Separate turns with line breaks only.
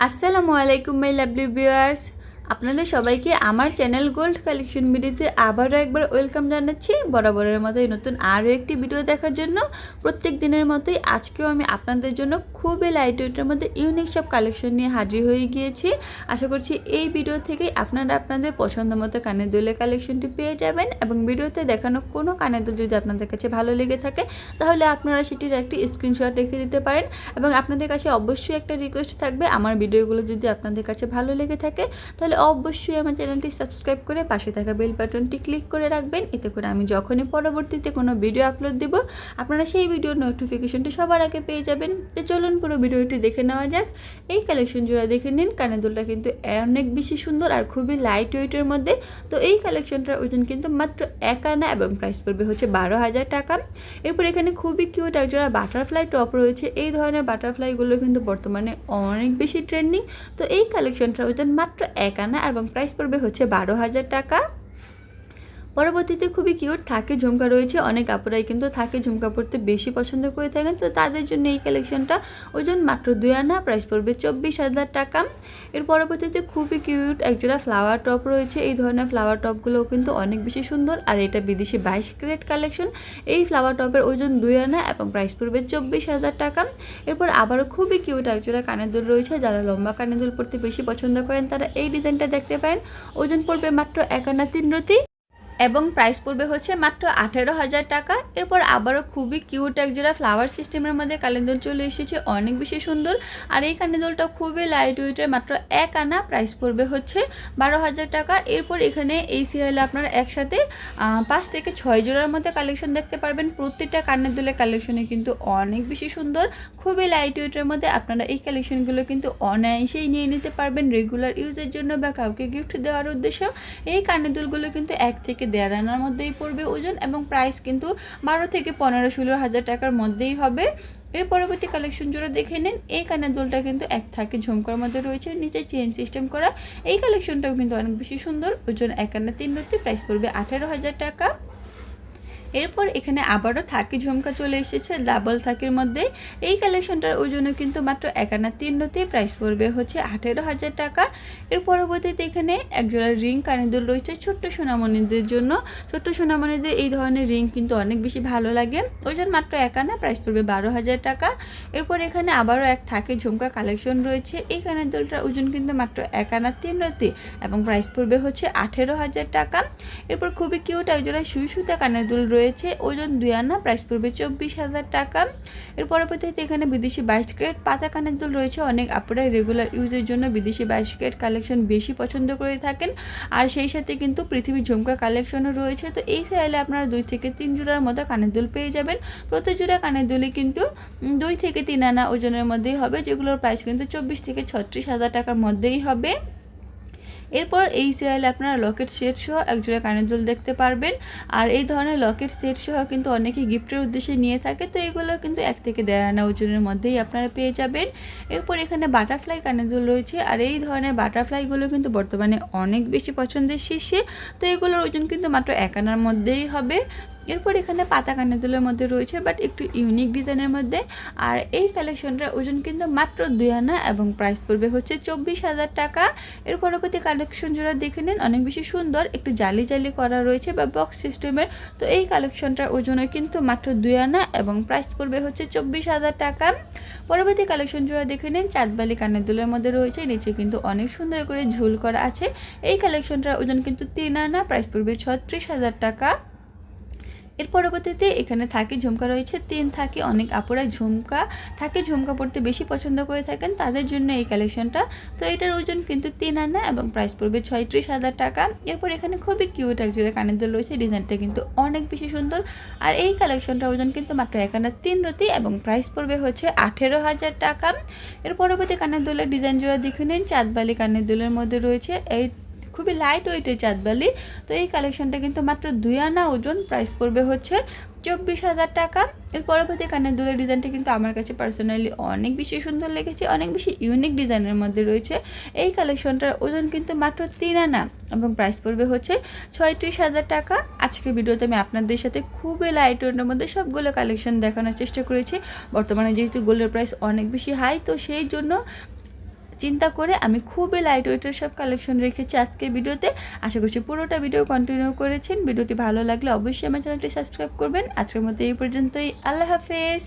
আসসালামু আলাইকুম my lovely viewers আপনাদের সবাইকে আমার চ্যানেল গোল্ড কালেকশন ভিডিওতে আবারও একবার ওয়েলকাম জানাচ্ছি। বরাবরের মতোই নতুন আরও একটি ভিডিও দেখার জন্য প্রত্যেক দিনের মতোই আজকেও আমি আপনাদের জন্য খুবই লাইট ওয়েটের মধ্যে ইউনিক সব কালেকশন নিয়ে হাজির হয়ে গিয়েছি। আশা করছি এই ভিডিও থেকেই আপনারা আপনাদের পছন্দ মতো কানের দোলের কালেকশনটি পেয়ে যাবেন এবং ভিডিওতে দেখানো কোনো কানের দোল যদি আপনাদের কাছে ভালো লেগে থাকে, তাহলে আপনারা সেটির একটি স্ক্রিনশট রেখে দিতে পারেন এবং আপনাদের কাছে অবশ্যই একটা রিকোয়েস্ট থাকবে, আমার ভিডিওগুলো যদি আপনাদের কাছে ভালো লেগে থাকে, তাহলে অবশ্যই আমার চ্যানেলটি সাবস্ক্রাইব করে পাশে থাকা বেল বাটনটি ক্লিক করে রাখবেন। এতে করে আমি যখনই পরবর্তীতে কোনো ভিডিও আপলোড দেব, আপনারা সেই ভিডিওর নোটিফিকেশনটি সবার আগে পেয়ে যাবেন। তো চলুন পুরো ভিডিওটি দেখে নেওয়া যাক। এই কালেকশন জোড়া দেখে নিন। কানের দুলটা কিন্তু অনেক বেশি সুন্দর আর খুবই লাইট ওয়েটের মধ্যে। তো এই কালেকশনটার ওজন কিন্তু মাত্র এক আনা এবং প্রাইস পড়বে হচ্ছে বারো হাজার টাকা। এরপর এখানে খুবই কিউট একজোড়া বাটারফ্লাই টপ রয়েছে। এই ধরনের বাটারফ্লাইগুলো কিন্তু বর্তমানে অনেক বেশি ট্রেন্ডিং তো এই কালেকশনটার ওজন মাত্র এক আনা এবং প্রাইস পড়বে হচ্ছে বারো হাজার টাকা। পরবর্তীতে খুবই কিউট থাকে ঝুমকা রয়েছে, অনেক আপুরাই কিন্তু থাকে ঝুমকা পরতে বেশি পছন্দ করে থাকেন। তো তাদের জন্য এই কালেকশনটা ওজন মাত্র দুই আনা প্রাইস পড়বে চব্বিশ হাজার টাকা। এর পরবর্তীতে খুবই কিউট একজোড়া ফ্লাওয়ার টপ রয়েছে। এই ধরনের ফ্লাওয়ার টপগুলোও কিন্তু অনেক বেশি সুন্দর। আর এটা বিদেশি বাইশ ক্রেট কালেকশন এই ফ্লাওয়ার টপের ওজন দুই আনা এবং প্রাইস পড়বে চব্বিশ হাজার টাকা। এরপর আবারও খুবই কিউট একজোড়া কানের দুল রয়েছে। যারা লম্বা কানের দুল পড়তে বেশি পছন্দ করেন, তারা এই ডিজাইনটা দেখতে পারেন। ওজন পড়বে মাত্র এক আনা তিন রতি। এবং প্রাইস পড়বে হচ্ছে মাত্র আঠেরো হাজার টাকা। এরপর আবারও খুবই কিউট একজোড়া ফ্লাওয়ার সিস্টেমের মধ্যে কালিন্দোল চলে এসেছে, অনেক বেশি সুন্দর। আর এই কালিন্দোলটা খুবই লাইট ওয়েটের মাত্র এক আনা প্রাইস পড়বে হচ্ছে বারো হাজার টাকা। এরপর এখানে এই সিরিয়ালে আপনারা একসাথে পাঁচ থেকে ছয় জোড়ার মধ্যে কালেকশন দেখতে পারবেন। প্রত্যেকটা কানের দুলের কালেকশনে কিন্তু অনেক বেশি সুন্দর। খুবই লাইট ওয়েটের মধ্যে আপনারা এই কালেকশনগুলো কিন্তু অনায়াসেই নিয়ে নিতে পারবেন। রেগুলার ইউজের জন্য বা কাউকে গিফট দেওয়ার উদ্দেশ্য। এই কানের দুলগুলো কিন্তু এক থেকে দেড় আনার মধ্যেই পড়বে ওজন এবং প্রাইস কিন্তু বারো থেকে পনেরো ষোলো হাজার টাকার মধ্যেই হবে। এর পরবর্তী কালেকশন জোড়া দেখে নিন, এই কানের দোলটা কিন্তু এক থাকে ঝুমকার মধ্যে রয়েছে, নিচে চেন সিস্টেম করা। এই কালেকশনটাও কিন্তু অনেক বেশি সুন্দর, ওজন একান্ন তিন রত্তি প্রাইস পড়বে আঠেরো হাজার টাকা। এরপর এখানে আবারও থাকি ঝুমকা চলে এসেছে ডাবল থাকির মধ্যে। এই কালেকশনটার ওজনে কিন্তু মাত্র একানা তিন রতি প্রাইস পড়বে হচ্ছে আঠেরো হাজার টাকা। এর পরবর্তীতে এখানে একজোড়া রিং কানেদুল রয়েছে ছোট্ট সোনামণিদের জন্য। ছোট্ট সোনামণিদের এই ধরনের রিং কিন্তু অনেক বেশি ভালো লাগে। ওজন মাত্র একানা প্রাইস পড়বে বারো হাজার টাকা। এরপর এখানে আবারও এক থাকে ঝুমকা কালেকশন রয়েছে। এই কানেদুলটার ওজন কিন্তু মাত্র একানা তিন রতি এবং প্রাইস পড়বে হচ্ছে আঠেরো হাজার টাকা। এরপর খুবই কিউট একজোড়া সুই সুতা কানের দুল রয়েছে, ওজন দুই আনা প্রাইস পড়বে চব্বিশ হাজার টাকা। এর পরবর্তীতে এখানে বিদেশি ক্যারেট, পাতা কানের দুল রয়েছে, অনেক আপুরাই রেগুলার ইউজের জন্য বিদেশি ক্যারেট কালেকশন বেশি পছন্দ করে থাকেন। আর সেই সাথে কিন্তু পৃথিবীর ঝুমকা কালেকশনও রয়েছে, তো এই সাইলে আপনারা দুই থেকে তিন জোড়ার মতো কানের দুল পেয়ে যাবেন। প্রতি জোড়া কানের দুলই কিন্তু দুই থেকে তিন আনা ওজনের মধ্যেই হবে, যেগুলোর প্রাইস কিন্তু চব্বিশ থেকে ছত্রিশ হাজার টাকার মধ্যেই হবে। এরপর এই সিরিয়ালে আপনারা লকেট সেট সহ একজোড়া কানের দুল দেখতে পারবেন। আর এই ধরনের লকেট সেট সহ কিন্তু অনেকে গিফটের উদ্দেশ্যে নিয়ে থাকে, তো এগুলো কিন্তু এক থেকে দেড় আনা ওজনের মধ্যেই আপনারা পেয়ে যাবেন। এরপর এখানে বাটারফ্লাই কানের দুল রয়েছে, আর এই ধরনের বাটারফ্লাইগুলো কিন্তু বর্তমানে অনেক বেশি পছন্দের শীর্ষে, তো এগুলোর ওজন কিন্তু মাত্র এক আনার মধ্যেই হবে। এরপর এখানে পাতা কানের দুলের মধ্যে রয়েছে বাট একটু ইউনিক ডিজাইনের মধ্যে। আর এই কালেকশনটার ওজন কিন্তু মাত্র দুই আনা এবং প্রাইস পড়বে হচ্ছে চব্বিশ হাজার টাকা। এর পরবর্তী কালেকশন জোড়া দেখে নিন, অনেক বেশি সুন্দর, একটু জালি জালি করা রয়েছে বা বক্স সিস্টেমের তো এই কালেকশনটার ওজনে কিন্তু মাত্র দুই আনা এবং প্রাইস পড়বে হচ্ছে চব্বিশ হাজার টাকা। পরবর্তী কালেকশন জোড়া দেখে নিন চাঁদবালি কানের দুলের মধ্যে রয়েছে, নিচে কিন্তু অনেক সুন্দর করে ঝুল করা আছে। এই কালেকশনটার ওজন কিন্তু তিন আনা প্রাইস পড়বে ছত্রিশ হাজার টাকা। এর পরবর্তীতে এখানে থাকে ঝুমকা রয়েছে। তিন থাকে অনেক আপুরা ঝুমকা, থাকে ঝুমকা পড়তে বেশি পছন্দ করে থাকেন। তাদের জন্য এই কালেকশনটা তো এটার ওজন কিন্তু তিন আনা এবং প্রাইস পড়বে ছয়ত্রিশ হাজার টাকা। এরপর এখানে খুবই কিউট একজোড়া কানের দোল রয়েছে। ডিজাইনটা কিন্তু অনেক বেশি সুন্দর। আর এই কালেকশনটার ওজন কিন্তু মাত্র এক আনা তিন রতি এবং প্রাইস পড়বে হচ্ছে আঠেরো হাজার টাকা। এর পরবর্তী কানের দোলের ডিজাইন জোড়া দেখে নিন। চাঁদবালি কানের দোলের মধ্যে রয়েছে। এই খুবই লাইট ওয়েটের চাঁদবালি তো এই কালেকশনটা কিন্তু মাত্র দুই আনা ওজন প্রাইস পড়বে হচ্ছে চব্বিশ হাজার টাকা। এর পরবর্তী কানের দুলের ডিজাইনটা কিন্তু আমার কাছে পার্সোনালি অনেক বেশি সুন্দর লেগেছে, অনেক বেশি ইউনিক ডিজাইনের মধ্যে রয়েছে। এই কালেকশনটার ওজন কিন্তু মাত্র তিন আনা এবং প্রাইস পড়বে হচ্ছে ছয়ত্রিশ হাজার টাকা। আজকের ভিডিওতে আমি আপনাদের সাথে খুবই লাইট ওয়েটের মধ্যে সবগুলো কালেকশন দেখানোর চেষ্টা করেছি। বর্তমানে যেহেতু গোল্ডের প্রাইস অনেক বেশি হাই তো সেই জন্য চিন্তা করে আমি খুবই লাইট ওয়েটের সব কালেকশন রেখেছি আজকের ভিডিওতে। আশা করছি পুরোটা ভিডিও কন্টিনিউ করেছেন। ভিডিওটি ভালো লাগলে অবশ্যই আমার চ্যানেলটি সাবস্ক্রাইব করবেন। আজকের মতো এই পর্যন্তই। আল্লাহ হাফেজ।